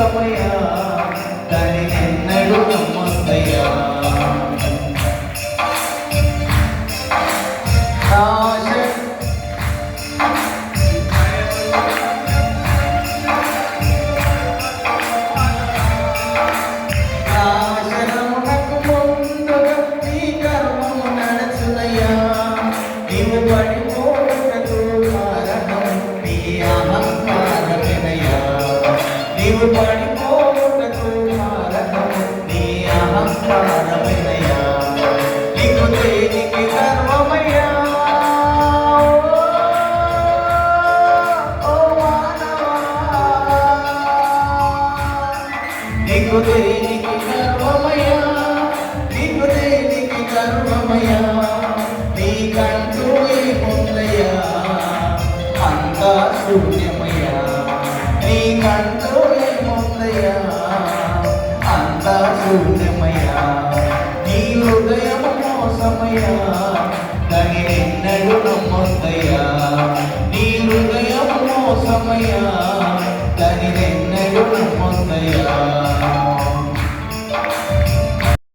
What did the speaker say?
మోసమయ్యా దాని నీవు పడిపోవుటకు కారణం నీ అహంకారమేనయ్యా. నీకు దేనికి గర్వమయ్యా? నీకు దేనికి గర్వమయ్యా నీకు దేనికి గర్వమయ్యా నీకంటూ ఏముందయ్యా అంతా శూన్యమయ్యా నీకంటూ ఏముందయ్యా అంతా శూన్యమయ్యా నీ హృదయం మోసమయ్యా దాని నిన్నడు నమ్మొద్దయ్యా. నీ హృదయం మోసమయ్యా దాని నిన్నడు నమ్మొద్దయ్యా.